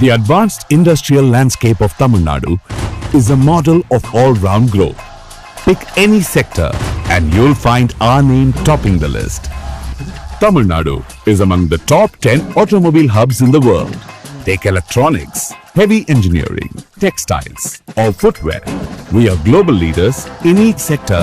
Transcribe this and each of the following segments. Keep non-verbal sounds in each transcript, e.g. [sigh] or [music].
The advanced industrial landscape of Tamil Nadu is a model of all-round growth. Pick any sector and you'll find our name topping the list. Tamil Nadu is among the top 10 automobile hubs in the world. Take electronics, heavy engineering, textiles, or footwear. We are global leaders in each sector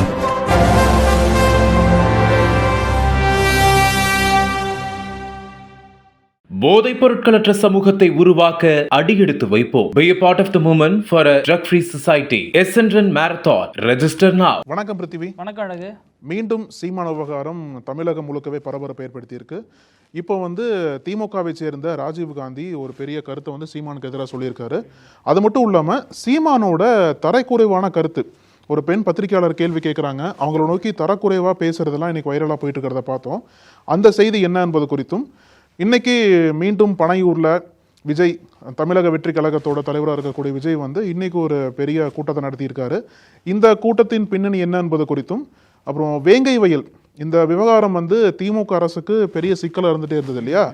போதைப் பொருட்களற்ற சமூகத்தை உருவாக்க அடியெடுத்து வைப்போம். Be a part of the movement for a drug-free society. Essendon Marathon. Register now. வணக்கம் பிருத்திவி. வணக்கம் அழகு. மீண்டும் சீமான விவகாரம் தமிழகம் முழுக்கவே பரபரப்பை ஏற்படுத்தியிருக்கு. இப்போ வந்து திமுகவை சேர்ந்த ராஜீவ் காந்தி ஒரு பெரிய கருத்தை வந்து சீமானுக்கு எதிராக சொல்லியிருக்காரு. அது மட்டும் இல்லாமல் சீமானோட தரைக்குறைவான கருத்து. ஒரு பெண் பத்திரிகையாளர் கேள்வி கேட்குறாங்க அவங்கள நோக்கி தரக்குறைவாக பேசுறதெல்லாம் இன்னைக்கு வைரலாக போயிட்டு இருக்கிறத பார்த்தோம். அந்த செய்தி என்ன என்பது குறித்தும் இன்றைக்கி மீண்டும் பனையூரில் விஜய் தமிழக வெற்றி கழகத்தோட தலைவராக இருக்கக்கூடிய விஜய் வந்து இன்னைக்கு ஒரு பெரிய கூட்டத்தை நடத்தியிருக்காரு. இந்த கூட்டத்தின் பின்னணி என்ன என்பது குறித்தும் அப்புறம் வேங்கை வயல் இந்த விவகாரம் வந்து திமுக அரசுக்கு பெரிய சிக்கலாக இருந்துகிட்டே இருந்தது இல்லையா?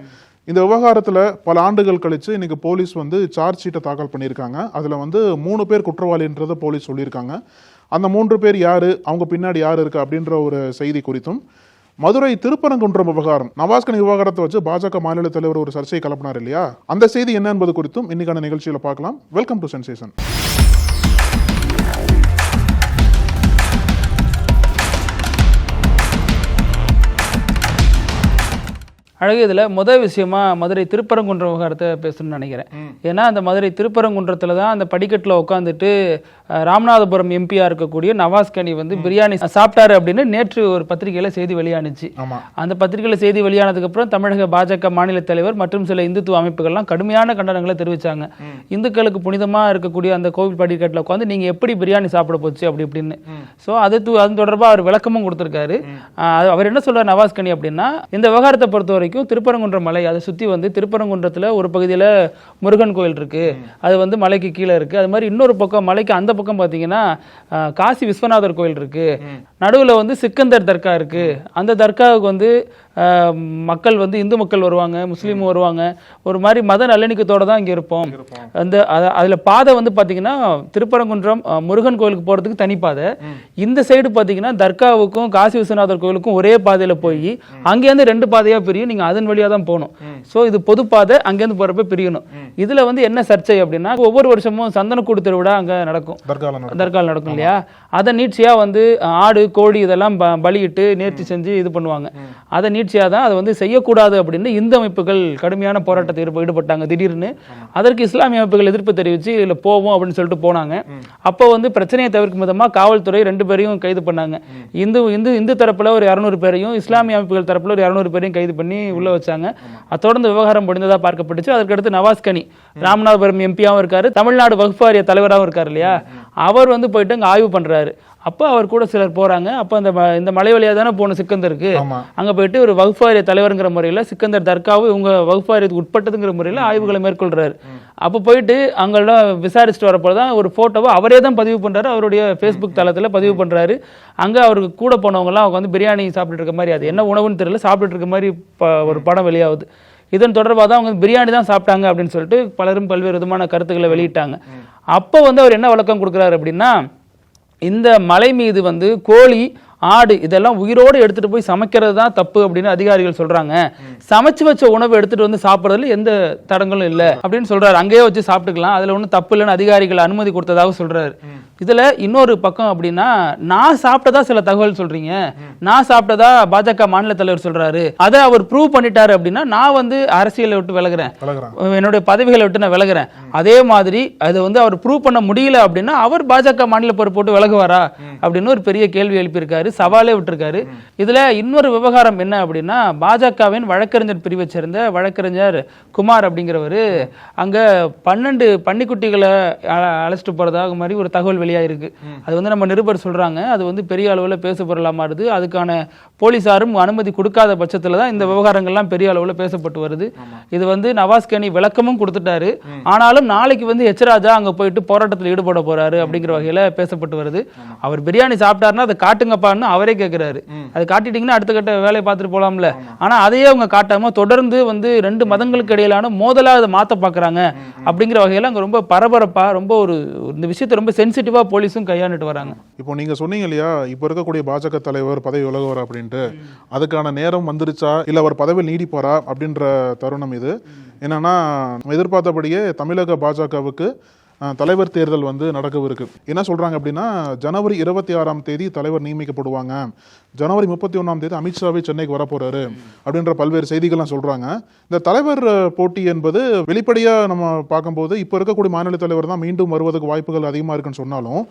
இந்த விவகாரத்தில் பல ஆண்டுகள் கழித்து இன்றைக்கி போலீஸ் வந்து சார்ஜ் ஷீட்டை தாக்கல் பண்ணியிருக்காங்க. அதில் வந்து மூணு பேர் குற்றவாளின்றதை போலீஸ் சொல்லியிருக்காங்க. அந்த மூன்று பேர் யார்? அவங்க பின்னாடி யார் இருக்கு? அப்படின்ற ஒரு செய்தி குறித்தும் மதுரை திருப்பரங்குன்றம் விவகாரம். நவாஸ்கனி விவகாரத்தை வச்சு பாஜக மாநில தலைவர் ஒரு சர்ச்சையை கலப்பினார் இல்லையா? அந்த செய்தி என்ன என்பது குறித்தும் இன்னைக்கான நிகழ்ச்சியில பார்க்கலாம். வெல்கம் டு சென்சேஷன் அழகு இதில். முதல் விஷயமா மதுரை திருப்பரங்குன்றம் விவகாரத்தை பேசணும்னு நினைக்கிறேன். ஏன்னா அந்த மதுரை திருப்பரங்குன்றத்தில் தான் அந்த படிக்கட்டில் உட்காந்துட்டு ராமநாதபுரம் எம்பியா இருக்கக்கூடிய நவாஸ் கனி வந்து பிரியாணி சாப்பிட்டாரு அப்படின்னு நேற்று ஒரு பத்திரிகையில் செய்தி வெளியானுச்சு. அந்த பத்திரிகையில் செய்தி வெளியானதுக்கப்புறம் தமிழக பாஜக மாநில தலைவர் மற்றும் சில இந்துத்துவ அமைப்புகள்லாம் கடுமையான கண்டனங்களை தெரிவிச்சாங்க. இந்துக்களுக்கு புனிதமாக இருக்கக்கூடிய அந்த கோவில் படிக்கட்டில் உட்காந்து நீங்கள் எப்படி பிரியாணி சாப்பிட போச்சு அப்படி இப்படின்னு. ஸோ அது அது தொடர்பாக அவர் விளக்கமும் கொடுத்துருக்காரு. அவர் என்ன சொல்றார் நவாஸ் கனி அப்படின்னா இந்த விவகாரத்தை பொறுத்த வரைக்கும் திருப்பரங்குன்றம் மலை அதை சுற்றி வந்து திருப்பரங்குன்றத்தில் ஒரு பகுதியில் முருகன் கோயில் இருக்கு. அது வந்து மலைக்கு கீழே இருக்கு. அது மாதிரி இன்னொரு பக்கம் மலைக்கு அந்த பக்கம் பார்த்தீங்கன்னா காசி விஸ்வநாதர் கோயில் இருக்கு. நடுவில் வந்து சிக்கந்தர் தர்கா இருக்கு. அந்த தர்காவுக்கு வந்து மக்கள் வந்து இந்து மக்கள் வருவாங்க முஸ்லீம் வருவாங்க. ஒரு மாதிரி மத நல்லிணக்கத்தோட தான் இங்கே இருப்போம். அந்த அத- அதுல பாதை வந்து பாத்தீங்கன்னா திருப்பரங்குன்றம் முருகன் கோயிலுக்கு போறதுக்கு தனி பாதை. இந்த சைடு பாத்தீங்கன்னா தர்காவுக்கும் காசி விஸ்வநாதர் கோயிலுக்கும் ஒரே பாதையில போய் அங்கேருந்து ரெண்டு பாதையா பிரியும். நீங்க அதன் வழியா தான் போகணும். சோ இது பொது பாதை அங்கேருந்து போறப்ப பிரியணும். இதுல வந்து என்ன சர்ச்சை அப்படின்னா ஒவ்வொரு வருஷமும் சந்தனக்கூடு திருவிழா அங்க நடக்கும். தர்கால நடக்கும். இல்லையா? அதை நீட்சியா வந்து ஆடு கோழி இதெல்லாம் பலியிட்டு நேர்த்தி செஞ்சு இது பண்ணுவாங்க. அதை முயற்சியாக தான் அதை வந்து செய்யக்கூடாது அப்படின்னு இந்து அமைப்புகள் கடுமையான போராட்டத்தில் ஈடுபட்டாங்க. திடீர்னு அதற்கு இஸ்லாமிய அமைப்புகள் எதிர்ப்பு தெரிவித்து இதில் போவோம் அப்படின்னு சொல்லிட்டு போனாங்க. அப்போ வந்து பிரச்சனையை தவிர்க்கும் விதமாக காவல்துறை ரெண்டு பேரையும் கைது பண்ணாங்க. இந்து இந்து இந்து தரப்புல ஒரு இரநூறு பேரையும் இஸ்லாமிய அமைப்புகள் தரப்புல ஒரு இரநூறு பேரையும் கைது பண்ணி உள்ள வச்சாங்க. தொடர்ந்து விவகாரம் முடிந்ததாக பார்க்கப்பட்டுச்சு. அதற்கடுத்து நவாஸ் கனி ராமநாதபுரம் எம்பியாவும் இருக்காரு. தமிழ்நாடு வகுப்பு வாரிய தலைவராகவும் இருக்காரு இல்லையா? அவர் வந்து போயிட்டு அங்கே ஆய்வு பண்றாரு. அப்போ அவர் கூட சிலர் போறாங்க. அப்போ அந்த இந்த மலை வழியா தானே போன சிக்கந்தருக்கு அங்க போயிட்டு ஒரு வகுப்பாரிய தலைவருங்கிற முறையில சிக்கந்தர் தர்காவும் இவங்க வகுப்பாரியத்துக்கு உட்பட்டதுங்கிற முறையில ஆய்வுகளை மேற்கொள்றாரு. அப்போ போயிட்டு அங்கெல்லாம் விசாரிச்சுட்டு வரப்போ தான் ஒரு போட்டோவை அவரே தான் பதிவு பண்றாரு. அவருடைய ஃபேஸ்புக் தளத்துல பதிவு பண்றாரு. அங்க அவருக்கு கூட போனவங்க எல்லாம் அவங்க வந்து பிரியாணி சாப்பிட்டுட்டு இருக்க மாதிரி அது என்ன உணவுன்னு தெரியல சாப்பிட்டுட்டு இருக்க மாதிரி ஒரு படம் வெளியாகுது. இதன் தொடர்பாக தான் அவங்க பிரியாணி தான் சாப்பிட்டாங்க அப்படின்னு சொல்லிட்டு பலரும் பல்வேறு விதமான கருத்துக்களை வெளியிட்டாங்க. அப்போ வந்து அவர் என்ன விளக்கம் கொடுக்குறாரு அப்படின்னா இந்த மலை மீது வந்து கோழி ஆடு இதெல்லாம் உயிரோடு எடுத்துட்டு போய் சமைக்கிறது தான் தப்பு அப்படின்னு அதிகாரிகள் சொல்றாங்க. சமைச்சு வச்ச உணவு எடுத்துட்டு வந்து சாப்பிட்றதுல எந்த தடங்களும் இல்லை அப்படின்னு சொல்றாரு. அங்கேயே வச்சு சாப்பிட்டுக்கலாம். அதுல ஒன்றும் தப்பு இல்லைன்னு அதிகாரிகள் அனுமதி கொடுத்ததாக சொல்றாரு. இதுல இன்னொரு பக்கம் அப்படின்னா நான் சாப்பிட்டதா சில தகவல் சொல்றீங்க. நான் சாப்பிட்டதா பாஜக மாநில தலைவர் சொல்றாரு. அதை அவர் ப்ரூவ் பண்ணிட்டாரு அப்படின்னா நான் வந்து அரசியலை விட்டு விலகுறேன். என்னுடைய பதவிகளை விட்டு நான் விலகுறேன். அதே மாதிரி அதை வந்து அவர் ப்ரூவ் பண்ண முடியல அப்படின்னா அவர் பாஜக மாநில பொறுப்பு போட்டு விலகுவாரா அப்படின்னு ஒரு பெரிய கேள்வி எழுப்பியிருக்காரு. சவாலே விட்டுருக்காரு. இதுல இன்னொரு விவகாரம் என்ன அப்படின்னா பாஜகவின் வழக்கறிஞர் பிரிவை சேர்ந்த வழக்கறிஞர் குமார் அப்படிங்கிறவர் அங்க பன்னெண்டு பன்னிக்குட்டிகளை அழைச்சிட்டு போறதாக மாதிரி ஒரு தகவல் வெளியாயிருக்கு. அது வந்து நம்ம நிருபர் சொல்றாங்க. அது வந்து பெரிய அளவில் பேசு பொருளா மாறுது. அதுக்கான போலீசாரும் அனுமதி கொடுக்காத பட்சத்துல தான் இந்த விவகாரங்கள்லாம் பெரிய அளவில் பேசப்பட்டு வருது. இது வந்து நவாஸ் கனி விளக்கமும் கொடுத்துட்டாரு. ஆனாலும் நாளைக்கு வந்து எச் ராஜா அங்க போயிட்டு போராட்டத்தில் ஈடுபட போறாரு அப்படிங்கிற வகையில பேசப்பட்டு வருது. அவர் பிரியாணி சாப்பிட்டாருன்னா அதை காட்டுங்கப்பான்னு காட்டுங்கப்பான்னு அவரே கேட்கிறாரு அது காட்டிட்டீங்கன்னா அடுத்த கட்ட வேலையை பார்த்துட்டு போலாம்ல. ஆனா அதையே அவங்க காட்டாம தொடர்ந்து வந்து ரெண்டு மதங்களுக்கு இடையிலான மோதலா அதை மாத்த பாக்குறாங்க. அப்படிங்கிற வகையில அங்க ரொம்ப பரபரப்பா ரொம்ப ஒரு இந்த விஷயத்தை ரொம்ப சென்சிட்டிவா போலீஸும் கையாண்டுட்டு வராங்க. இப்போ நீங்க சொன்னீங்க இல்லையா இப்போ இருக்கக்கூடிய பாஜக தலைவர் பதவி விலகுவார் அப்படின்ட்டு. அதுக்கான நேரம் வந்துருச்சா இல்ல அவர் பதவியில் நீடிப்பாரா அப்படின்ற தருணம் இது. என்னன்னா எதிர்பார்த்தபடியே தமிழக பாஜகவுக்கு தலைவர் தேர்தல் வந்து நடக்கவிருக்கு. என்ன சொல்கிறாங்க அப்படின்னா ஜனவரி இருபத்தி ஆறாம் தேதி தலைவர் நியமிக்கப்படுவாங்க. ஜனவரி முப்பத்தி ஒன்றாம் தேதி அமித்ஷாவே சென்னைக்கு வரப்போகிறாரு அப்படின்ற பல்வேறு செய்திகள்லாம் சொல்கிறாங்க இந்த தலைவர் போட்டி என்பது வெளிப்படையாக நம்ம பார்க்கும்போது இப்போ இருக்கக்கூடிய மாநில தலைவர் தான் மீண்டும் வருவதற்கு வாய்ப்புகள் அதிகமாக இருக்குன்னு சொன்னாலும்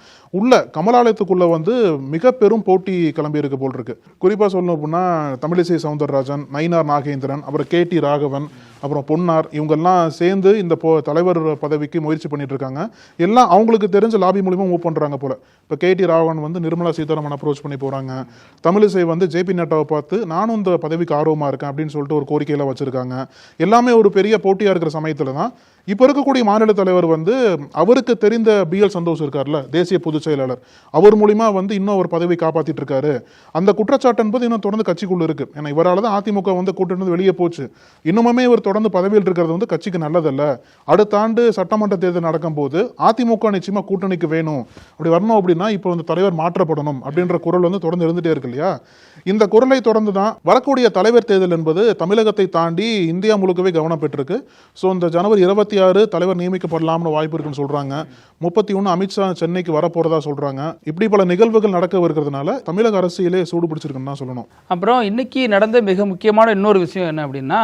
உள்ள கமலாலயத்துக்குள்ளே வந்து மிக பெரும் போட்டி கிளம்பி இருக்கு போல் இருக்கு. குறிப்பாக சொல்லணும் அப்படின்னா தமிழிசை சவுந்தரராஜன் நயினார் நாகேந்திரன் அப்புறம் கே டி ராகவன் அப்புறம் பொன்னார் இவங்கெல்லாம் சேர்ந்து இந்த போ தலைவர் பதவிக்கு முயற்சி பண்ணிட்டு இருக்காங்க எல்லாம் அவங்களுக்கு தெரிஞ்ச லாபி மூலியமாக மூவ் பண்ணுறாங்க போல. இப்போ கே டி ராகவன் வந்து நிர்மலா சீதாராமன் அப்ரோச் பண்ணி போகிறாங்க தமிழிசை வந்து ஜேபி நட்டாவை பார்த்து நானும் இந்த பதவிக்கு ஆர்வமாக இருக்கேன் அப்படின்னு சொல்லிட்டு ஒரு கோரிக்கையில் வச்சுருக்காங்க. எல்லாமே ஒரு பெரிய போட்டியாக இருக்கிற சமயத்தில் தான். இப்போ இருக்கக்கூடிய மாநில தலைவர் வந்து அவருக்கு தெரிந்த பி எல் சந்தோஷ் இருக்கார்ல தேசிய பொதுச் செயலாளர். அவர் மூலிமா வந்து இன்னும் ஒரு பதவி காப்பாற்றிட்டு இருக்காரு அந்த குற்றச்சாட்டு என்பது இன்னும் தொடர்ந்து கட்சிக்குள்ள இருக்கு. ஏன்னா இவரால் தான் அதிமுக வந்து கூட்டிட்டு வெளியே போச்சு. இன்னுமுமே இவர் தொடர்ந்து பதவியில் இருக்கிறது வந்து கட்சிக்கு நல்லதல்ல. அடுத்த ஆண்டு சட்டமன்ற தேர்தல் நடக்கும்போது அதிமுக நிச்சயமா கூட்டணிக்கு வேணும். அப்படி வரணும் அப்படின்னா இப்போ வந்து தலைவர் மாற்றப்படணும் அப்படின்ற குரல் வந்து தொடர்ந்து இருந்துட்டே இருக்கு இல்லையா? இந்த குரலை தொடர்ந்து தான் வரக்கூடிய தலைவர் தேர்தல் என்பது தமிழகத்தை தாண்டி இந்தியா முழுக்கவே கவனம் பெற்றிருக்கு. ஸோ இந்த ஜனவரி இருபத்தி ஆறு தலைவர் நியமிக்கப்படலாம்னு வாய்ப்பு இருக்குன்னு சொல்றாங்க. முப்பத்தி ஒன்று அமித்ஷா சென்னைக்கு வரப்போறதா சொல்றாங்க. இப்படி பல நிகழ்வுகள் நடக்க இருக்கிறதுனால தமிழக அரசியலே சூடு பிடிச்சிருக்குன்னு தான் சொல்லணும். அப்புறம் இன்னைக்கு நடந்த மிக முக்கியமான இன்னொரு விஷயம் என்ன அப்படின்னா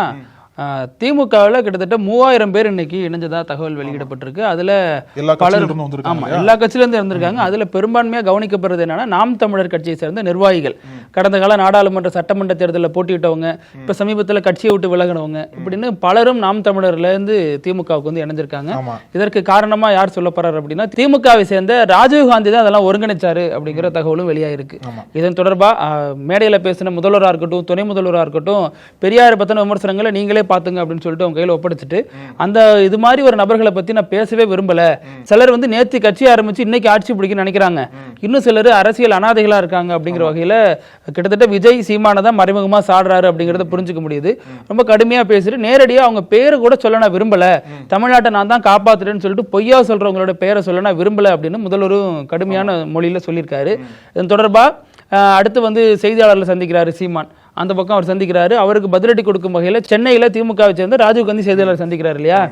திமுகவில் கிட்டத்தட்ட மூவாயிரம் பேர் இன்னைக்கு இணைஞ்சதா தகவல் வெளியிடப்பட்டிருக்கு. அதுல பலர் கட்சியிலிருந்தும் வந்திருக்காங்க ஆமா இல்லையா? எல்லா கட்சியிலேருந்து இருந்திருக்காங்க அதுல பெரும்பான்மையா கவனிக்கப்படுறது என்னன்னா நாம் தமிழர் கட்சியை சேர்ந்த நிர்வாகிகள். கடந்த கால நாடாளுமன்ற சட்டமன்ற தேர்தலில் போட்டியிட்டவங்க இப்ப சமீபத்துல கட்சியை விட்டு விலகினவங்க இப்படின்னு பலரும் நாம் தமிழர்ல இருந்து திமுகவுக்கு வந்து இணைஞ்சிருக்காங்க. இதற்கு காரணமா யார் சொல்ல போறாரு அப்படின்னா திமுகவை சேர்ந்த ராஜீவ் காந்தி தான் அதெல்லாம் ஒருங்கிணைச்சாரு அப்படிங்கிற தகவலும் வெளியாயிருக்கு. இதன் தொடர்பா அஹ், மேடையில பேசின முதல்வரா இருக்கட்டும் துணை முதல்வரா இருக்கட்டும் பெரியார் பத்தின விமர்சனங்களை நீங்களே பாத்துங்க அப்படின்னு சொல்லிட்டு அவங்க கையில ஒப்படைச்சிட்டு அந்த இது மாதிரி ஒரு நபர்களை பத்தி நான் பேசவே விரும்பல. சிலர் வந்து நேத்து கட்சி ஆரம்பிச்சு இன்னைக்கு ஆட்சி பிடிக்கணும்னு நினைக்கிறாங்க. இன்னும் சிலர் அரசியல் அனாதைகளா இருக்காங்க அப்படிங்கிற வகையில கிட்டத்தட்ட விஜய் சீமானை தான் மறைமுகமா சாடுறாரு அப்படிங்கறத புரிஞ்சுக்க முடியுது. ரொம்ப கடுமையா பேசிட்டு நேரடியா அவங்க பேரை கூட சொல்ல நான் விரும்பல. தமிழ்நாட்டை நான் தான் காப்பாத்துறேன்னு சொல்லிட்டு பொய்யா சொல்றவங்களோட பேரை சொல்ல நான் விரும்பல அப்படின்னு முதல்வரும் கடுமையான மொழியில சொல்லியிருக்காரு. இதன் தொடர்பா அடுத்து வந்து செய்தியாளர்களை சந்திக்கிறாரு சீமான். அந்த பக்கம் அவர் சந்திக்கிறாரு. அவருக்கு பதிலடி கொடுக்கும் வகையில சென்னையில திமுகவை சேர்ந்த ராஜீவ் காந்தி செய்தியாளர் சந்திக்கிறாரு இல்லையா?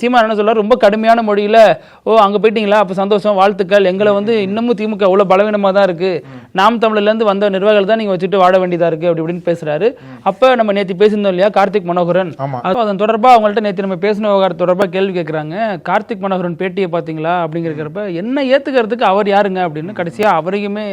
சீமான் என்ன சொல்றாரு? ரொம்ப கடுமையான மொழியில ஓ அங்க போயிட்டீங்களா? அப்ப சந்தோஷம் வாழ்த்துக்கள். எங்களை வந்து இன்னமும் திமுக அவ்வளவு பலவீனமா தான் இருக்கு. நாம் தமிழ்ல இருந்து வந்த நிர்வாகிகள் தான் நீங்க வச்சுட்டு வாழ வேண்டியதா இருக்கு அப்படி இப்படின்னு பேசுறாரு. அப்ப நம்ம நேத்தி பேசியிருந்தோம் இல்லையா கார்த்திக் மனோகரன்? அதன் தொடர்பா அவங்கள்ட்ட நேத்தி நம்ம பேசின விவகாரம் தொடர்பா கேள்வி கேட்கறாங்க கார்த்திக் மனோகரன் பேட்டியை பாத்தீங்களா அப்படிங்கிறப்ப என்ன ஏத்துக்கிறதுக்கு அவர் யாருங்க? அப்படின்னு கடைசியா அவரையுமே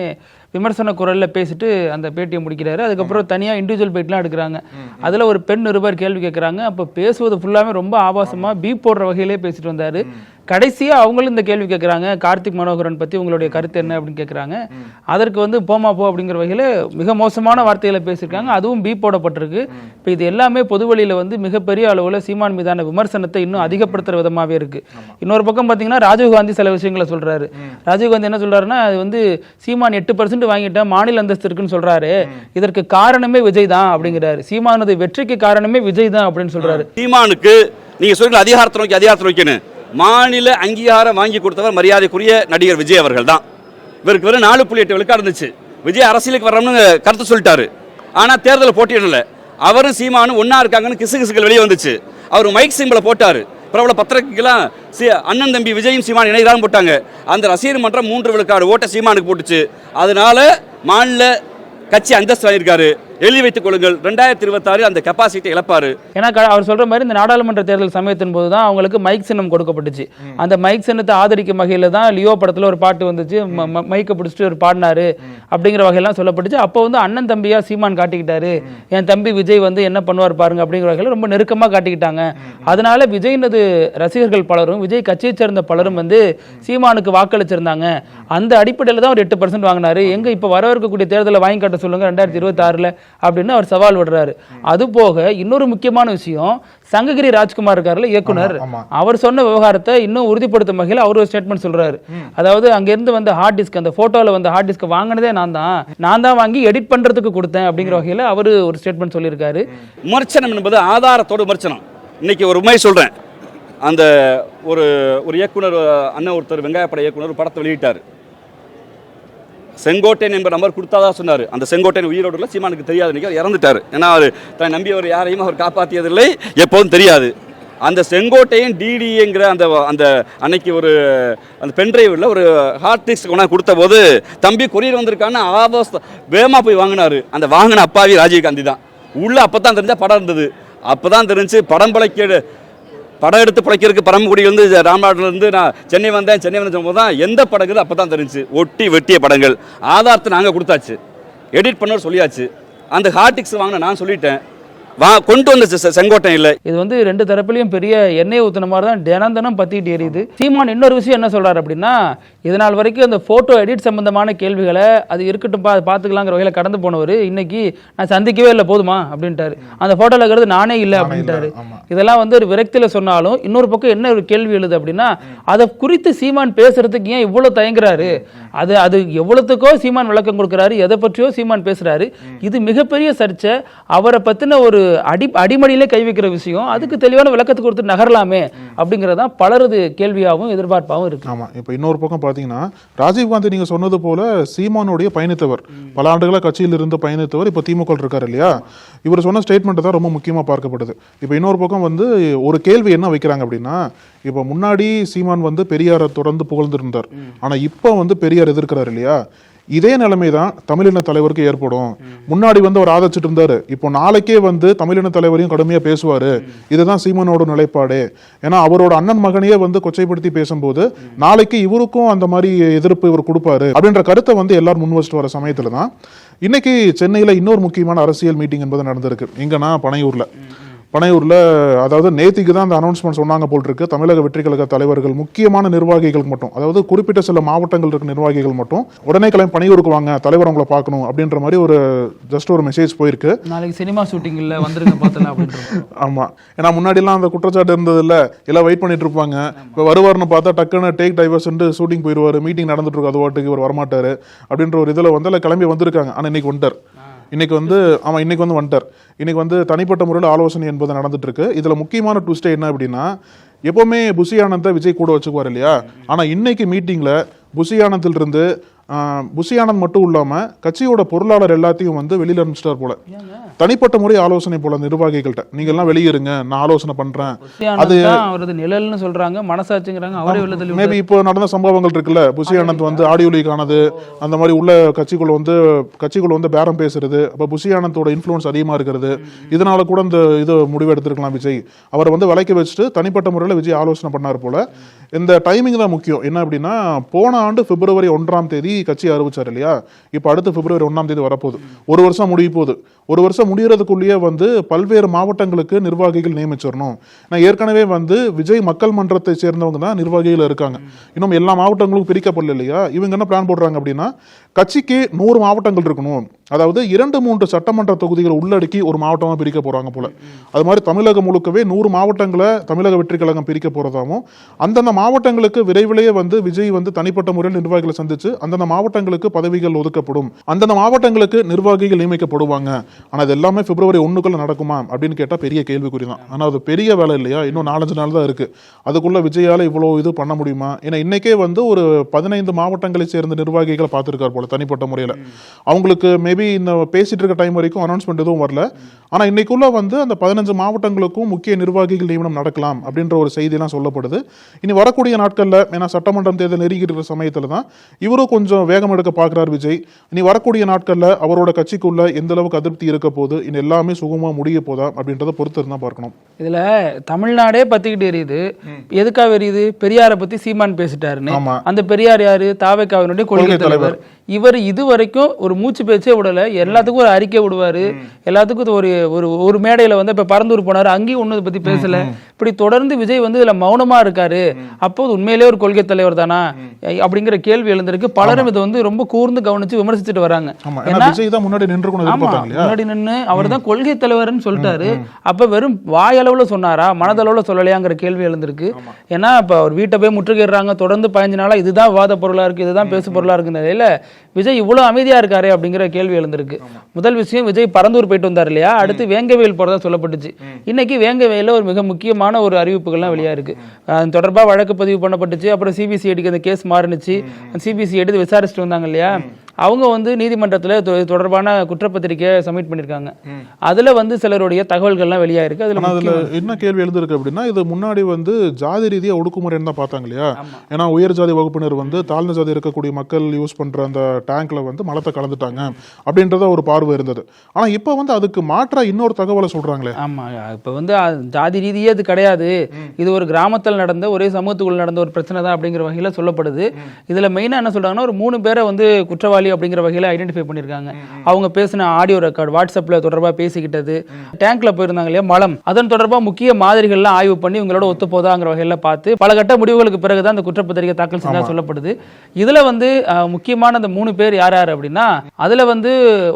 விமர்சன குரல்ல பேசிட்டு அந்த பேட்டியை முடிக்கிறாரு. அதுக்கப்புறம் தனியா இண்டிவிஜுவல் பேட்டிலாம் எடுக்கிறாங்க. அதுல ஒரு பெண் நிருபர் கேள்வி கேட்கறாங்க அப்ப பேசுவது ஃபுல்லாமே ரொம்ப ஆபாசமா பீப் போடுற வகையிலே பேசிட்டு வந்தாரு. கடைசியா அவங்களும் இந்த கேள்வி கேட்கறாங்க கார்த்திக் மனோகரன் பத்தி உங்களுடைய கருத்து என்ன அப்படின்னு கேட்கறாங்க அதற்கு வந்து போமா போ அப்படிங்கிற வகையில மிக மோசமான வார்த்தைகளை பேசியிருக்காங்க. அதுவும் பீப் போடப்பட்டிருக்கு. இப்போ இது எல்லாமே பொதுவெளியில வந்து மிகப்பெரிய அளவுல சீமான் மீதான விமர்சனத்தை இன்னும் அதிகப்படுத்துற விதமாவே இருக்கு. இன்னொரு பக்கம் பாத்தீங்கன்னா ராஜீவ் காந்தி சில விஷயங்களை சொல்றாரு. ராஜீவ் காந்தி என்ன சொல்றாருன்னா அது வந்து சீமான் எட்டு பர்சன்ட் வாங்கிட்டேன் மாநில அந்தஸ்து இருக்குன்னு சொல்றாரு. இதற்கு காரணமே விஜய் தான் அப்படிங்கிறாரு. சீமானது வெற்றிக்கு காரணமே விஜய் தான் அப்படின்னு சொல்றாரு. சீமானுக்கு நீங்க சொல்ற அதிகாரத்தை நோக்கி அதிகாரத்தை நோக்கின்னு. மாநில அங்கீகாரம் வாங்கி கொடுத்தவர் மரியாதைக்குரிய நடிகர் விஜய் அவர்கள் தான் இவருக்கு வெறும் நாலு புள்ளி எட்டு விழுக்காடு இருந்துச்சு. விஜய் அரசியலுக்கு வரணும்னு கருத்து சொல்லிட்டாரு. ஆனால் தேர்தலில் போட்டியிடல. அவரும் சீமானும் ஒன்றா இருக்காங்கன்னு கிசு கிசுகள் வெளியே வந்துச்சு. அவர் மைக் சிம்பிளை போட்டார். பிரபல பத்திரிகைக்கெல்லாம் சி அண்ணன் தம்பி விஜயும் சீமான் இணையதான் போட்டாங்க. அந்த ரசிகர் மன்றம் மூன்று விழுக்காடு ஓட்ட சீமானுக்கு போட்டுச்சு. அதனால மாநில கட்சி அந்தஸ்து வாங்கியிருக்காரு. எழுதி வைத்துக் கொள்ளுங்கள். ரெண்டாயிரத்தி இருபத்தாறு அந்த கெப்பாசிட்டி இழப்பாரு. ஏன்னா க- அவர் சொல்ற மாதிரி இந்த நாடாளுமன்ற தேர்தல் சமயத்தின் போது தான் அவங்களுக்கு மைக் சின்னம் கொடுக்கப்பட்டுச்சு. அந்த மைக் சின்னத்தை ஆதரிக்கும் வகையில தான் லியோ படத்துல ஒரு பாட்டு வந்துச்சு. ம- ம- மைக்கை பிடிச்சிட்டு ஒரு பாடினாரு அப்படிங்கிற வகையெல்லாம் சொல்லப்பட்டுச்சு. அப்போ வந்து அண்ணன் தம்பியா சீமான் காட்டிக்கிட்டாரு. என் தம்பி விஜய் வந்து என்ன பண்ணுவார் பாருங்க அப்படிங்கிற வகையில ரொம்ப நெருக்கமா காட்டிக்கிட்டாங்க. அதனால விஜய்னது ரசிகர்கள் பலரும் விஜய் கட்சியை சேர்ந்த பலரும் வந்து சீமானுக்கு வாக்களிச்சிருந்தாங்க. அந்த அடிப்படையில் தான் ஒரு எட்டு பர்சன்ட் வாங்கினாரு. எங்க இப்ப வர இருக்கக்கூடிய தேர்தலை வாங்கி காட்ட சொல்லுங்க ரெண்டாயிரத்தி இருபத்தி ஆறுல அப்படின்னு அவர் சவால் விடுறாரு. அது போக இன்னொரு முக்கியமான விஷயம் சங்ககிரி ராஜ்குமார் இருக்காருல்ல இயக்குனர். அவர் சொன்ன விவகாரத்தை இன்னும் உறுதிப்படுத்தும் வகையில் அவர் ஒரு ஸ்டேட்மெண்ட் சொல்றாரு. அதாவது அங்கிருந்து வந்த ஹார்ட் டிஸ்க் அந்த போட்டோல வந்த ஹார்ட் டிஸ்க் வாங்கினதே நான் தான். நான் தான் வாங்கி எடிட் பண்றதுக்கு கொடுத்தேன் அப்படிங்கிற வகையில் அவர் ஒரு ஸ்டேட்மெண்ட் சொல்லியிருக்காரு. விமர்சனம் என்பது ஆதாரத்தோடு விமர்சனம். இன்னைக்கு ஒரு உண்மை சொல்கிறேன் அந்த ஒரு ஒரு இயக்குனர் அண்ணன் ஒருத்தர் வெங்காயப்பட இயக்குனர் படத்தை வெளியிட்டார். செங்கோட்டையன் என்ப நம்பர் கொடுத்தாதான் சொன்னார். அந்த செங்கோட்டையன் உயிரோடு சீமானுக்கு தெரியாது இன்னைக்கு அவர் இறந்துட்டார். ஏன்னா அவர் தன் நம்பியவர் யாரையும் அவர் காப்பாற்றியதில்லை எப்போதும் தெரியாது. அந்த செங்கோட்டையன் டிடிங்கிற அந்த அந்த அன்னைக்கு ஒரு அந்த பென்ட்ரைவில் ஒரு ஹார்ட் டிஸ்க் கொண்டாந்து கொடுத்த போது தம்பி கொரியர் வந்திருக்கான்னு ஆபாச வேகமாக போய் வாங்கினாரு. அந்த வாங்கின அப்பாவி ராஜீவ்காந்தி தான். உள்ளே அப்போ தான் தெரிஞ்சால் படம் இருந்தது. அப்போ தான் தெரிஞ்சு படம் பிழைக்க படம் எடுத்து பிழைக்கிறதுக்கு பரமக்குடியிலேருந்து ராமநாட்டிலேருந்து நான் சென்னை வந்தேன். சென்னை வந்து சொல்லும்போது தான் எந்த படங்கிறது அப்போ தான் தெரிஞ்சு. ஒட்டி வெட்டிய படங்கள். ஆதாரத்தை நாங்கள் கொடுத்தாச்சு. எடிட் பண்ண சொல்லியாச்சு. அந்த ஹார்டிக்ஸ் வாங்கின நான் சொல்லிட்டேன். வா கொண்டு வந்த செ- செங்கோட்டன் இல்லை. இது வந்து ரெண்டு தரப்புலையும் பெரிய எண்ணெய் ஊத்துன மாதிரி தான் தினம் தினம் பத்திட்டு எரியுது சீமான் இன்னொரு விஷயம் என்ன சொல்றாரு அப்படின்னா இது நாள் வரைக்கும் அந்த போட்டோ எடிட் சம்பந்தமான கேள்விகளை அது இருக்கட்டும் பா பார்த்துக்கலாங்கிற வகையில் கடந்து போனவர் இன்னைக்கு நான் சந்திக்கவே இல்லை போதுமா? அப்படின்ட்டாரு. அந்த போட்டோல இருக்கிறது நானே இல்லை அப்படின்ட்டாரு. இதெல்லாம் வந்து ஒரு விரக்தியில சொன்னாலும் இன்னொரு பக்கம் என்ன ஒரு கேள்வி எழுது அப்படின்னா அதை குறித்து சீமான் பேசுறதுக்கு ஏன் இவ்வளவு தயங்குறாரு? அது அது எவ்வளவுக்கோ சீமான் விளக்கம் கொடுக்குறாரு எதை பற்றியோ சீமான் பேசுறாரு. இது மிகப்பெரிய சர்ச்சை. அவரை பத்தின ஒரு அடி அடிமடியிலே கை வைக்கிற விஷயம் அதுக்கு தெளிவான விளக்கத்தை கொடுத்து நகரலாமே அப்படிங்கறதுதான் பலரது கேள்வியாகவும் எதிர்பார்ப்பாகவும் இருக்கு. ஆமாம் இப்போ இன்னொரு பக்கம் பார்த்தீங்கன்னா ராஜீவ்காந்தி நீங்க சொன்னது போல சீமானுடைய பயணித்தவர் பல ஆண்டுகளாக கட்சியில் இருந்து பயணித்தவர் இப்போ திமுக இருக்கார் இல்லையா? இவர் சொன்ன ஸ்டேட்மெண்ட் தான் ரொம்ப முக்கியமா பார்க்கப்படுது. இப்போ இன்னொரு பக்கம் வந்து ஒரு கேள்வி என்ன வைக்கிறாங்க அப்படின்னா இப்போ முன்னாடி சீமான் வந்து பெரியாரை தொடர்ந்து புகழ்ந்திருந்தார். ஆனா இப்போ வந்து பெரியார் எதிர்க்கிறார் இல்லையா? இதே நிலைமை தான் தமிழின தலைவருக்கு ஏற்படும். முன்னாடி வந்து அவர் ஆதரிச்சிட்டு இருந்தாரு இப்போ நாளைக்கே வந்து தமிழின தலைவரையும் கடுமையா பேசுவாரு. இதுதான் சீமனோட நிலைப்பாடு. ஏன்னா அவரோட அண்ணன் மகனையே வந்து கொச்சைப்படுத்தி பேசும்போது நாளைக்கு இவருக்கும் அந்த மாதிரி எதிர்ப்பு இவர் கொடுப்பாரு அப்படின்ற கருத்தை வந்து எல்லாரும் முன் வச்சுட்டு வர சமயத்துல தான் இன்னைக்கு சென்னையில இன்னொரு முக்கியமான அரசியல் மீட்டிங் என்பது நடந்திருக்கு. எங்கன்னா பனையூர்ல. பனையூர்ல அதாவது நேத்திக்கு தான் அந்த அனௌன்ஸ்மெண்ட் சொன்னாங்க போல் இருக்கு தமிழக வெற்றி கழக தலைவர்கள் முக்கியமான நிர்வாகிகள் மட்டும். அதாவது குறிப்பிட்ட சில மாவட்டங்கள் இருக்க நிர்வாகிகள் மட்டும். உடனே கிளம்பி பனையூருக்கு வாங்க தலைவர் உங்களை பார்க்கணும் அப்படின்ற மாதிரி ஒரு ஜஸ்ட் ஒரு மெசேஜ் போயிருக்கு. நாளைக்கு சினிமா ஷூட்டிங் இல்ல வந்துருங்க பார்த்தலாம் அப்படின்ற [laughs] ஆமா. ஏன்னா முன்னாடிலாம் அந்த குற்றச்சாட்டு இருந்தது இல்ல. எல்லாம் வெயிட் பண்ணிட்டு இருப்பாங்க. இப்போ வருவார்னு பார்த்தா டக்குன்னு டேக் டைவர்ஸ் ஷூட்டிங் போயிடுவாரு மீட்டிங் நடந்துட்டு இருக்கு அது வாட்டுக்கு இவர் வரமாட்டாரு. அப்படின்ற ஒரு இதுல வந்து கிளம்பி வந்திருக்காங்க. ஆனா இன்னைக்கு வந்துட்டார் இன்னைக்கு வந்து ஆமாம் இன்னைக்கு வந்து வந்துட்டார். இன்னைக்கு வந்து தனிப்பட்ட முறையில் ஆலோசனை என்பது நடந்துட்டு இருக்கு இதில் முக்கியமான ட்விஸ்டே என்ன அப்படின்னா எப்போவுமே புசி ஆனந்தை விஜய் கூட வச்சுக்குவார் இல்லையா? ஆனால் இன்னைக்கு மீட்டிங்கில் புசி ஆனந்தில் இருந்து புசி ஆனந்த் மட்டும் இல்லாமல் கட்சியோட பொருளாளர் எல்லாத்தையும் வந்து வெளியில் அனுப்பிச்சிட்டார் போல. தனிப்பட்ட முறை ஆலோசனை போல நிர்வாகிகள்கிட்ட நீங்க எல்லாம் வெளியிருங்க நான் ஆலோசனை பண்றேன். அது அவரது நிழல்னு சொல்றாங்க மனசாட்சிங்கிறாங்க அவரே தள்ளி மேபி இப்போ நடந்த சம்பவங்கள் இருக்குல்ல புசி ஆனந்த் வந்து ஆடியோ லீக் ஆனது அந்த மாதிரி உள்ள கட்சிக்குள்ள வந்து கட்சிக்குள்ள வந்து பேரம் பேசுறது அப்ப புசி ஆனந்தோட இன்ஃப்ளூயன்ஸ் அதிகமா இருக்கிறது. இதனால கூட இந்த இது முடிவு எடுத்திருக்கலாம் விஜய். அவரை வந்து விலைக்கு வச்சுட்டு தனிப்பட்ட முறையில் விஜய் ஆலோசனை பண்ணார் போல. இந்த டைமிங் தான் முக்கியம். என்ன அப்படின்னா போன ஆண்டு பிப்ரவரி ஒன்றாம் தேதி கட்சி அறிவிச்சார் இல்லையா? இப்போ அடுத்து பிப்ரவரி ஒன்றாம் தேதி வரப்போகுது. ஒரு வருஷம் முடிய போகுது ஒரு வருஷம் முடிகிறதுக்குள்ளேயே வந்து பல்வேறு மாவட்டங்களுக்கு நிர்வாகிகள் நியமிச்சிடணும். நான் ஏற்கனவே வந்து விஜய் மக்கள் மன்றத்தை சேர்ந்தவங்க தான் நிர்வாகிகள் இருக்காங்க. இன்னும் எல்லா மாவட்டங்களும் பிரிக்கப்படல இல்லையா? இவங்க என்ன பிளான் போடுறாங்க அப்படின்னா கட்சிக்கு நூறு மாவட்டங்கள் இருக்கணும். அதாவது இரண்டு மூன்று சட்டமன்ற தொகுதிகளை உள்ளடக்கி ஒரு மாவட்டமாக பிரிக்க போகிறாங்க போல. அது மாதிரி தமிழகம் முழுக்கவே நூறு மாவட்டங்களை தமிழக வெற்றி கழகம் பிரிக்க போகிறதாகவும் அந்தந்த மாவட்டங்களுக்கு விரைவிலேயே வந்து விஜய் வந்து தனிப்பட்ட முறையில் நிர்வாகிகளை சந்தித்து அந்தந்த மாவட்டங்களுக்கு பதவிகள் ஒதுக்கப்படும். அந்தந்த மாவட்டங்களுக்கு நிர்வாகிகள் நியமிக்கப்படுவாங்க. ஆனால் அது எல்லாமே பிப்ரவரி ஒன்றுக்குள்ள நடக்குமா அப்படின்னு கேட்டால் பெரிய கேள்விக்குறி தான் ஆனால் அது பெரிய வேலை இல்லையா? இன்னும் நாலஞ்சு நாள் தான் இருக்குது அதுக்குள்ளே விஜயால் இவ்வளோ இது பண்ண முடியுமா? ஏன்னா இன்றைக்கே வந்து ஒரு பதினைந்து மாவட்டங்களை சேர்ந்த நிர்வாகிகளை பார்த்துருக்கார் போல் தனிப்பட்ட முறையில். அவங்களுக்கு மேபி இந்த பேசிட்டு இருக்க டைம் வரைக்கும் அனௌன்ஸ்மெண்ட் எதுவும் வரல. ஆனால் இன்னைக்குள்ள வந்து அந்த பதினஞ்சு மாவட்டங்களுக்கும் முக்கிய நிர்வாகிகள் நியமனம் நடக்கலாம் அப்படின்ற ஒரு செய்தியெல்லாம் சொல்லப்படுது. இனி வரக்கூடிய நாட்களில் ஏன்னா சட்டமன்றம் தேர்தல் நெருங்கிட்டு இருக்கிற சமயத்தில் தான் இவரும் கொஞ்சம் வேகம் எடுக்க பார்க்குறார் விஜய். இனி வரக்கூடிய நாட்களில் அவரோட கட்சிக்குள்ள எந்த அளவுக்கு அதிருப்தி இருக்க போகுது? இனி எல்லாமே சுகமா முடிய போதா அப்படின்றத பொறுத்து இருந்தா பார்க்கணும். இதுல தமிழ்நாடே பத்திக்கிட்டு எரியுது. எதுக்காக எரியுது? பெரியாரை பத்தி சீமான் பேசிட்டாருன்னு. அந்த பெரியார் யாரு? தாவேக்காவினுடைய கொள்கை தலைவர். இவர் இது வரைக்கும் ஒரு மூச்சு பேச்சே விடல. எல்லாத்துக்கும் ஒரு அறிக்கை விடுவாரு. எல்லாத்துக்கும் இது ஒரு ஒரு ஒரு மேடையில வந்து இப்ப பரந்தூர் போனாரு. அங்கேயும் இதை பத்தி பேசல. இப்படி தொடர்ந்து விஜய் வந்து இதுல மௌனமா இருக்காரு. அப்போ இது உண்மையிலேயே ஒரு கொள்கை தலைவர் தானா? அப்படிங்கிற கேள்வி எழுந்திருக்கு. பலரும் இதை வந்து ரொம்ப கூர்ந்து கவனிச்சு விமர்சிச்சுட்டு வராங்க. முன்னாடி இல்லையா முன்னாடி நின்னு அவர் தான் கொள்கை தலைவர்னு சொல்லிட்டாரு. அப்ப வெறும் வாயளவுல சொன்னாரா? மனதளவுல சொல்லலையாங்கிற கேள்வி எழுந்திருக்கு. ஏன்னா இப்ப அவர் வீட்டை போய் முற்றுகையிடுறாங்க. தொடர்ந்து பதினஞ்சு நாளா இதுதான் விவாத பொருளா இருக்கு இதுதான் பேசு பொருளா இருக்கு நிலையில விஜய் இவ்வளவு அமைதியா இருக்காரு அப்படிங்கிற கேள்வி எழுந்திருக்கு. முதல் விஷயம் விஜய் பரந்தூர் போயிட்டு வந்தார் இல்லையா? அடுத்து வேங்கவேல் போறதா சொல்லப்பட்டுச்சு. இன்னைக்கு வேங்கவேல ஒரு மிக முக்கியமான ஒரு அறிவிப்புகள்லாம் வெளியா இருக்கு. அது தொடர்பா வழக்கு பதிவு பண்ணப்பட்டுச்சு. அப்புறம் சிபிசிஐடிக்கு அந்த கேஸ் மாறுனுச்சு. சிபிசிஐடி விசாரிச்சுட்டு வந்தாங்க இல்லையா? அவங்க வந்து நீதிமன்றத்தில் இது தொடர்பான குற்றப்பத்திரிக்கை சப்மிட் பண்ணியிருக்காங்க அதுல வந்து சிலருடைய தகவல்கள்லாம் வெளியாயிருக்கு. அதுல அதுல என்ன கேள்வி எழுந்திருக்கு அப்படின்னா இது முன்னாடி வந்து ஜாதி ரீதியா ஒடுக்குமுறைன்னு தான் பார்த்தாங்க இல்லையா? ஏன்னா உயர் ஜாதி வகுப்பினர் வந்து தாழ்ந்த ஜாதி இருக்கக்கூடிய மக்கள் யூஸ் பண்ற அந்த டேங்க்ல வந்து மலத்தை கலந்துட்டாங்க அப்படின்றத ஒரு பார்வை இருந்தது. ஆனா இப்போ வந்து அதுக்கு மாற்றா இன்னொரு தகவலை சொல்றாங்களே. ஆமா. இப்ப வந்து ஜாதி ரீதியே அது கிடையாது. இது ஒரு கிராமத்தில் நடந்த ஒரே சமூகத்துக்குள்ள நடந்த ஒரு பிரச்சனை தான் அப்படிங்கிற வகையில சொல்லப்படுது. இதுல மெயினா என்ன சொல்றாங்கன்னா ஒரு மூணு பேரை வந்து குற்றவாளி அப்படிங்கிற வகையில ஐடென்டிஃபை பண்ணிருக்காங்க அவங்க பேசின ஆடியோ ரெக்கார்டு வாட்ஸ்அப்ல தொடர்பா பேசிக்கிட்டது. டேங்க்ல போயிருந்தாங்க இல்லையா? மலம். அதன் தொடர்பா முக்கிய மாதிரிகள்லாம் ஆய்வு பண்ணி இவங்களோட ஒத்து போதாங்கிற வகையில பார்த்து பல கட்ட முடிவுகளுக்கு பிறகுதான் அந்த குற்றப்பத்திரிகை தாக்கல் செஞ்சா சொல்லப்படுது. இதுல வந்து முக்கியமான அந்த மூணு பேர் யார் யார் அப்படின்னா அதுல வந்து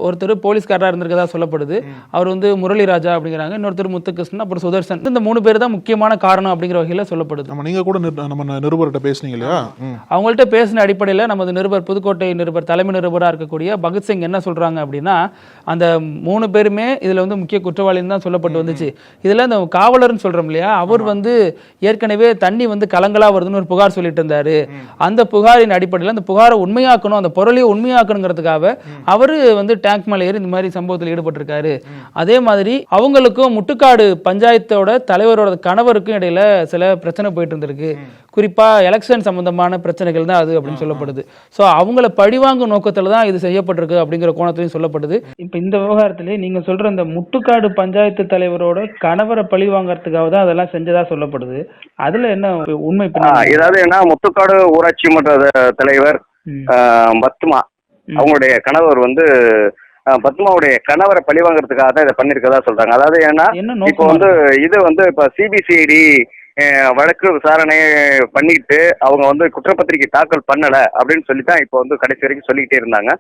ஒருத்தர் போலீஸ்காரரா இருந்திருக்கதா சொல்லப்படுது. அவர் வந்து முரளி ராஜா அப்படிங்கிறாங்க. இன்னொருத்தர் முத்துகிருஷ்ணன் அப்புறம் சுதர்சன். இந்த மூணு பேர் தான் முக்கியமான காரணம் அப்படிங்கிற வகையில சொல்லப்படுது. நம்ம நீங்க கூட நம்ம நிருபர்கிட்ட பேசுனீங்க இல்லையா. அவங்கள்ட்ட பேசின அடிப்படையில் நமது நிருபர் புதுக்கோட்டை நிருபர் தலைமை நிருபராக இருக்கக்கூடிய பகத்சிங் என்ன சொல்றாங்க அப்படின்னா அந்த மூணு பேருமே இதுல வந்து முக்கிய குற்றவாளின்னு தான் சொல்லப்பட்டு வந்துச்சு. இதுல இந்த காவலர்னு சொல்றோம் இல்லையா அவர் வந்து ஏற்கனவே தண்ணி வந்து கலங்கலா வருதுன்னு ஒரு புகார் சொல்லிட்டு இருந்தாரு. அந்த புகாரின் அடிப்படையில் அந்த புகாரை உண்மையாக்கணும் அந்த பொருளையை உண்மையாக்கணுங்கிறதுக்காக அவரு வந்து டேங்க் மேல ஏறி இந்த மாதிரி சம்பவத்தில் ஈடுபட்டிருக்காரு. அதே மாதிரி அவங்களுக்கும் முட்டுக்காடு பஞ்சாயத்தோட தலைவரோட கணவருக்கும் இடையில சில பிரச்சனை போயிட்டு இருந்திருக்கு. குறிப்பா எலெக்ஷன் சம்பந்தமான பிரச்சனைகள் தான் அது அப்படின்னு சொல்லப்படுது. ஸோ அவங்கள பழிவாங்கும் நோக்கத்துல தான் இது செய்யப்பட்டிருக்கு அப்படிங்கிற கோணத்திலையும் சொல்லப்படுது. இப்போ இந்த விவகாரத்திலே நீங்க சொல்ற இந்த முட்டுக்காடு பஞ்சாயத்து தலைவரோட கணவரை பழி வாங்கறதுக்காக தான் அதெல்லாம் செஞ்சதா சொல்லப்படுது. அதுல என்ன உண்மை? ஏதாவது என்ன முத்துக்காடு ஊராட்சி மன்ற தலைவர் பத்மா அவங்களுடைய கணவர் வந்து பத்மாவுடைய கணவரை பழி வாங்குறதுக்காக தான் இதை பண்ணிருக்கதா சொல்றாங்க. அதாவது ஏன்னா என்ன இப்போ நோக்கம் வந்து இது வந்து இப்ப சிபிசிஐடி வழக்கு விசாரணை பண்ணிட்டு அவங்க வந்து குற்றப்பத்திரிக்கை தாக்கல் பண்ணல அப்படின்னு சொல்லி தான் இப்போ வந்து கடைசி வரைக்கும் சொல்லிக்கிட்டே இருந்தாங்க.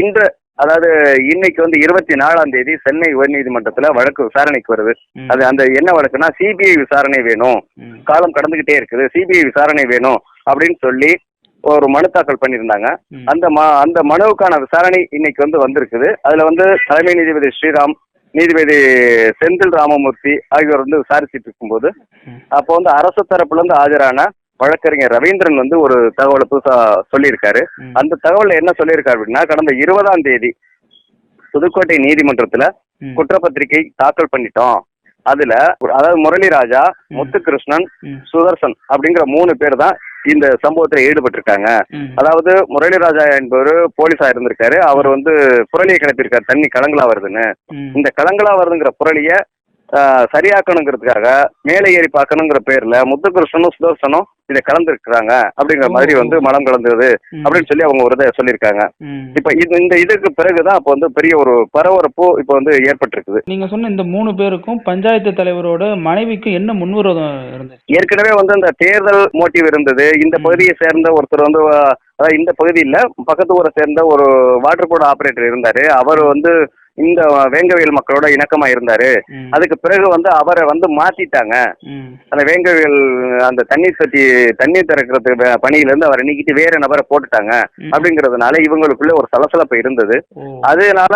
இன்று அதாவது இன்னைக்கு வந்து இருபத்தி நாலாம் தேதி சென்னை உயர்நீதிமன்றத்துல வழக்கு விசாரணைக்கு வருது. அது அந்த என்ன வழக்குன்னா சிபிஐ விசாரணை வேணும். காலம் கடந்துகிட்டே இருக்குது சிபிஐ விசாரணை வேணும் அப்படின்னு சொல்லி ஒரு மனு தாக்கல் பண்ணியிருந்தாங்க. அந்த ம அந்த மனுவுக்கான விசாரணை இன்னைக்கு வந்து வந்திருக்குது அதுல வந்து தலைமை நீதிபதி ஸ்ரீராம் நீதிபதி செந்தில் ராமமூர்த்தி ஆகியோர் வந்து விசாரிச்சுட்டு இருக்கும்போது அப்போ வந்து அரசு தரப்புல இருந்து ஆஜரான வழக்கறிஞர் ரவீந்திரன் வந்து ஒரு தகவலை புதுசா சொல்லியிருக்காரு. அந்த தகவல்ல என்ன சொல்லியிருக்காரு அப்படின்னா கடந்த இருபதாம் தேதி புதுக்கோட்டை நீதிமன்றத்துல. குற்றப்பத்திரிகை தாக்கல் பண்ணிட்டோம் அதுல அதாவது முரளி ராஜா முத்துகிருஷ்ணன். சுதர்சன் அப்படிங்கிற மூணு பேர் தான் இந்த சம்பவத்துல ஈடுபட்டிருக்காங்க. அதாவது முரளி ராஜா என்பவர் போலீஸா இருந்திருக்காரு. அவர் வந்து புரளியை கிளப்பியிருக்காரு. தண்ணி கலங்களா வருதுன்னு. இந்த கலங்களா வருதுங்கிற புரளிய சரியாக்கணுங்கிறதுக்காக மேலே ஏறி பார்க்கணுங்கிற பேர்ல முத்துகிருஷ்ணனும் சுதர்சனும் இதை கலந்துருக்காங்க அப்படிங்கிற மாதிரி வந்து மலம் கலந்தது ம். அப்படின்னு சொல்லி அவங்க ஒரு இதை சொல்லியிருக்காங்க. இப்ப இது இந்த இதுக்கு பிறகுதான் அப்போ வந்து பெரிய ஒரு பரபரப்பு இப்போ வந்து ஏற்பட்டிருக்குது. நீங்க சொன்ன இந்த மூணு பேருக்கும் பஞ்சாயத்து தலைவரோட மனைவிக்கும் என்ன முன்விரோதம் இருந்துச்சு ஏற்கனவே வந்து அந்த தேர்தல் மோட்டிவ் இருந்தது. இந்த பகுதியை சேர்ந்த ஒருத்தர் வந்து அதாவது இந்த பகுதியில் பக்கத்து ஊரை சேர்ந்த ஒரு வாட்டர் போர்டு ஆபரேட்டர் இருந்தாரு. அவர் வந்து இந்த வேங்கவியல் மக்களோட இணக்கமா இருந்தாரு. அதுக்கு பிறகு வந்து அவரை வந்து மாத்திட்டாங்க. அந்த வேங்கவியல் அந்த தண்ணீர் சட்டி தண்ணீர் திறக்கிறது பணியில இருந்து அவரை நீக்கிட்டு வேற நபரை போட்டுட்டாங்க. அப்படிங்கறதுனால இவங்களுக்குள்ள ஒரு சலசலப்பு இருந்தது. அதனால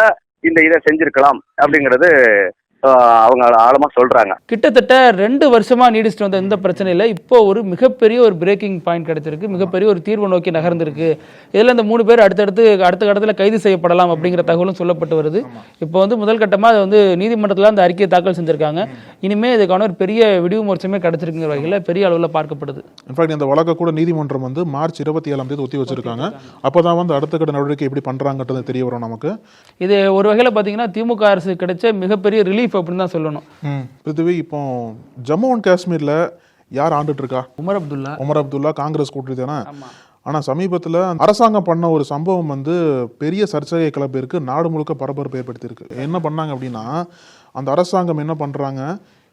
இந்த இதை செஞ்சிருக்கலாம் அப்படிங்கிறது அவங்க ஆழமா சொல்றாங்க. கிட்டத்தட்ட ரெண்டு வருஷமா நீடிச்சுட்டு வந்த இந்த பிரச்சனையில இப்போ ஒரு மிகப்பெரிய ஒரு பிரேக்கிங் பாயிண்ட் கிடைச்சிருக்கு. மிகப்பெரிய ஒரு தீர்வு நோக்கி நகர்ந்திருக்கு. இதுல இந்த மூணு பேர் அடுத்தடுத்து அடுத்த கட்டத்துல கைது செய்யப்படலாம் அப்படிங்கிற தகவலும் சொல்லப்பட்டு வருது. இப்போ வந்து முதல் கட்டமா அது வந்து நீதிமன்றத்துல அந்த அறிக்கையை தாக்கல் செஞ்சிருக்காங்க. இனிமே இதுக்கான ஒரு பெரிய விடிவு மோர்ச்சமே கிடைச்சிருக்குங்கிற வகையில பெரிய அளவுல பார்க்கப்படுது. இன்ஃபேக்ட் இந்த வழக்கை கூட நீதிமன்றம் வந்து மார்ச் இருபத்தி ஏழாம் தேதி ஒத்தி வச்சிருக்காங்க. அப்பதான் வந்து அடுத்த கட்ட நடவடிக்கை எப்படி பண்றாங்கன்றது தெரிய வரும் நமக்கு. இது ஒரு வகையில பாத்தீங்கன்னா திமுக அரசு கிடைச்ச மிகப்பெரிய ரிலீஃப் அப்படின்னு தான் சொல்லணும். பிருத்திவி இப்போ ஜம்மு அண்ட் காஷ்மீர்ல யார் ஆண்டுட்டு இருக்கா உமர் அப்துல்லா. உமர் அப்துல்லா காங்கிரஸ் கூட்டணி தானே ஆனால் சமீபத்தில் அரசாங்கம் பண்ண ஒரு சம்பவம் வந்து பெரிய சர்ச்சையை கிளப்பியிருக்கு. நாடு முழுக்க பரபரப்பு ஏற்படுத்தியிருக்கு. என்ன பண்ணாங்க அப்படின்னா அந்த அரசாங்கம் என்ன பண்ணுறாங்க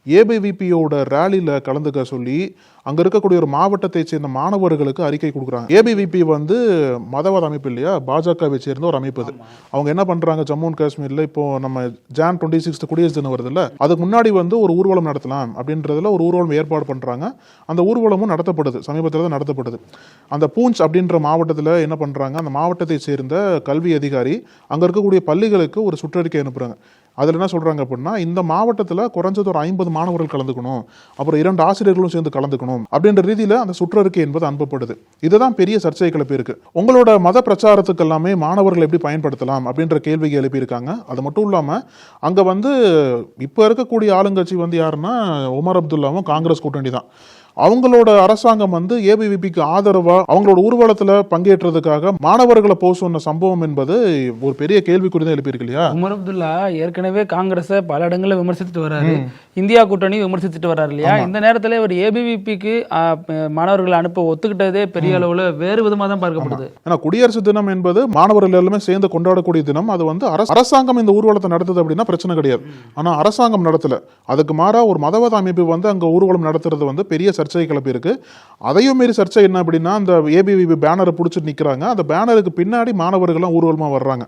ஏபிவிபியோட ரேலியில் கலந்துக்க சொல்லி அங்கே இருக்கக்கூடிய ஒரு மாவட்டத்தை சேர்ந்த மாணவர்களுக்கு அறிக்கை கொடுக்குறாங்க. ஏபிவிபி வந்து மதவாத அமைப்பு இல்லையா? பாஜகவை சேர்ந்த ஒரு அமைப்பு அது. அவங்க என்ன பண்ணுறாங்க ஜம்மு அண்ட் காஷ்மீரில் இப்போ நம்ம ஜான் டுவெண்ட்டி சிக்ஸ்த் குடியரசு தினம் வருதுல்ல அதுக்கு முன்னாடி வந்து ஒரு ஊர்வலம் நடத்தலாம் அப்படின்றதுல ஒரு ஊர்வலம் ஏற்பாடு பண்ணுறாங்க அந்த ஊர்வலமும் நடத்தப்படுது. சமீபத்தில் தான் நடத்தப்படுது. அந்த பூஞ்ச் அப்படின்ற மாவட்டத்தில் என்ன பண்ணுறாங்க அந்த மாவட்டத்தை சேர்ந்த கல்வி அதிகாரி அங்கே இருக்கக்கூடிய பள்ளிகளுக்கு ஒரு சுற்றறிக்கை அனுப்புகிறாங்க அதில் என்ன சொல்கிறாங்க அப்படின்னா இந்த மாவட்டத்தில் குறைஞ்சது ஒரு ஐம்பது மாணவர்கள் கலந்துக்கணும் அப்புறம் இரண்டு ஆசிரியர்களும் சேர்ந்து கலந்துக்கணும் அப்படின்ற ரீதியில் அந்த சுற்றறிக்கை என்பது அனுப்பப்படுது. இதுதான் பெரிய சர்ச்சை கிளப்பியிருக்கு உங்களோட மத பிரச்சாரத்துக்கு எல்லாமே மாணவர்கள் எப்படி பயன்படுத்தலாம் அப்படின்ற கேள்வியை எழுப்பியிருக்காங்க. அது மட்டும் இல்லாமல் அங்கே வந்து இப்போ இருக்கக்கூடிய ஆளுங்கட்சி வந்து யாருன்னா உமர் அப்துல்லாவும் காங்கிரஸ் கூட்டணி தான் அவங்களோட அரசாங்கம் வந்து ஏபிவிபிக்கு ஆதரவா அவங்களோட ஊர்வலத்துல பங்கேற்றதுக்காக மாணவர்களை போக சொன்ன சம்பவம் என்பது ஒரு பெரிய கேள்விக்குறி தான் எழுப்பியிருக்கு இல்லையா? உமர் அப்துல்லா ஏற்கனவே காங்கிரஸை பல இடங்களில் விமர்சித்துட்டு வராரு இந்தியா கூட்டணி விமர்சிச்சுட்டு வராரு இல்லையா? இந்த நேரத்தில் இவர் ஏபிவிபிக்கு மாணவர்களை அனுப்ப ஒத்துக்கிட்டதே பெரிய அளவில் வேறு விதமாக தான் பார்க்கப்படுது. ஏன்னா குடியரசு தினம் என்பது மாணவர்கள் எல்லாமே சேர்ந்து கொண்டாடக்கூடிய தினம். அது வந்து அரச- அரசாங்கம் இந்த ஊர்வலத்தை நடத்துது அப்படின்னா பிரச்சனை கிடையாது. ஆனா அரசாங்கம் நடத்தல. அதுக்கு மாறா ஒரு மதவாத அமைப்பு வந்து அங்க ஊர்வலம் நடத்துறது வந்து பெரிய சர்ச்சை சர்ச்சை கிளப்பியிருக்கு. அதையும் மீறி சர்ச்சை என்ன அப்படின்னா அந்த ஏபிவிபி பேனரை பிடிச்சி நிக்கிறாங்க. அந்த பேனருக்கு பின்னாடி மாணவர்கள்லாம் ஊர்வலமாக வர்றாங்க.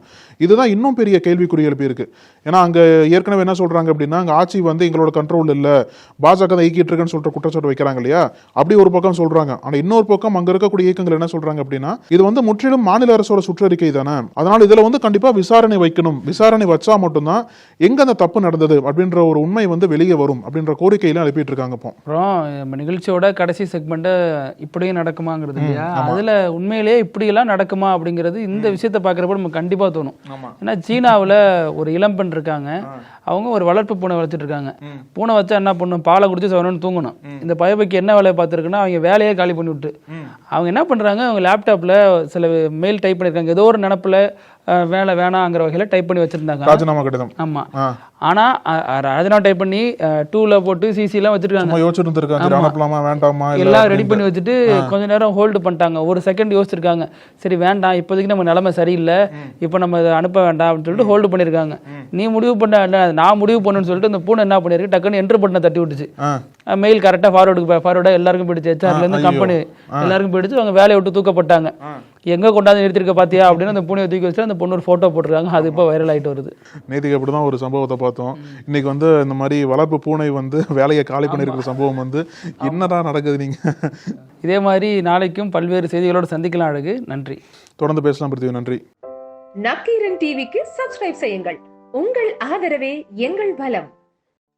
இதுதான் இன்னும் பெரிய கேள்விக்குறி எழுப்பியிருக்கு. ஏன்னா அங்கே ஏற்கனவே என்ன சொல்கிறாங்க அப்படின்னா அங்கே ஆட்சி வந்து எங்களோட கண்ட்ரோல் இல்லை. பாஜக தான் இயக்கிட்டு இருக்குன்னு சொல்லிட்டு குற்றச்சாட்டு வைக்கிறாங்க இல்லையா? அப்படி ஒரு பக்கம் சொல்கிறாங்க ஆனால் இன்னொரு பக்கம் அங்கே இருக்கக்கூடிய இயக்கங்கள் என்ன சொல்கிறாங்க அப்படின்னா இது வந்து முற்றிலும் மாநில அரசோட சுற்றறிக்கை தானே. அதனால் இதில் வந்து கண்டிப்பாக விசாரணை வைக்கணும். விசாரணை வச்சா மட்டும்தான் எங்கே அந்த தப்பு நடந்தது அப்படின்ற ஒரு உண்மை வந்து வெளியே வரும் அப்படின்ற கோரிக்கையில் எழுப்பிட்டு இருக்காங்க இப்போ. அப்புறம் நிகழ்ச்சியோட கடைசி செக்மெண்ட்டை இப்படியும் நடக்குமாங்கிறது இல்லையா? அதுல உண்மையிலேயே இப்படியெல்லாம் நடக்குமா அப்படிங்கிறது இந்த விஷயத்தை பார்க்குறப்ப நமக்கு கண்டிப்பா தோணும். ஏன்னா சீனாவுல ஒரு இளம்பெண் இருக்காங்க. அவங்க ஒரு வளர்ப்பு பூனை வளர்த்துட்டு இருக்காங்க. பூனை வச்சா என்ன பண்ணும்? பாலை குடிச்சு சவனன்னு தூங்கணும். இந்த பயபைக்கு என்ன வேலையை பார்த்துருக்குன்னா அவங்க வேலையே காலி பண்ணி விட்டு அவங்க என்ன பண்றாங்க? அவங்க லேப்டாப்ல சில மெயில் டைப் பண்ணியிருக்காங்க. ஏதோ ஒரு நினப்புல வேலை வேணாங்கிற வகையில டைப் பண்ணி வச்சிருந்தாங்க. ராஜினாமா கடிதம். ஆமா. ஆ. ஆனா அ- அ- ராஜினாமா டைப் பண்ணி டூல போட்டு சிசி எல்லாம் வச்சிருக்காங்க. அனுப்பலாமா வேண்டாமா எல்லாம் ரெடி. பண்ணி வச்சுட்டு கொஞ்ச நேரம் ஹோல்டு பண்ணிட்டாங்க. ஒரு செகண்ட் யோசிச்சிருக்காங்க. சரி வேண்டாம். இப்போதைக்கு நம்ம நிலைமை சரியில்லை. இப்போ நம்ம இதை அனுப்ப வேண்டாம் அப்படின்னு சொல்லிட்டு ஹோல்டு பண்ணியிருக்காங்க நீ முடிவு பண்ண நான் முடிவு பண்ணுன்னு சொல்லிட்டு இந்த பூனை என்ன பண்ணிருக்கு டக்குன்னு என்ட்ரு பட்டனை தட்டி விட்டுச்சு. மெயில் கரெக்டாக ஃபார்வர்டுக்கு ஃபார்வர்டாக எல்லாருக்கும் போயிடுச்சு. ஹெச்ஆர்ல இருந்து ஐயோ. கம்பெனி எல்லாருக்கும் போயிடுச்சு. அவங்க வேலையை விட்டு தூக்கப்பட்டாங்க. எங்க கொண்டாந்து நிறுத்திருக்க பாத்தியா அப்படின்னு அந்த பூனையை தூக்கி வச்சு அந்த பொண்ணு ஒரு போட்டோ போட்டிருக்காங்க. அது இப்போ வைரல் ஆயிட்டு வருது. நேற்றுக்கு அப்படிதான் ஒரு சம்பவத்தை பார்த்தோம். இன்னைக்கு வந்து இந்த மாதிரி வளர்ப்பு பூனை வந்து வேலையை காலி பண்ணியிருக்கிற சம்பவம் வந்து என்னடா நடக்குது நீங்க? இதே மாதிரி நாளைக்கும் பல்வேறு செய்திகளோடு சந்திக்கலாம் அழகு. நன்றி. தொடர்ந்து பேசலாம் பிரித்திவி நன்றி. நக்கீரன் டிவிக்கு சப்ஸ்கிரைப் செய்யுங்கள். உங்கள் ஆதரவே எங்கள் பலம்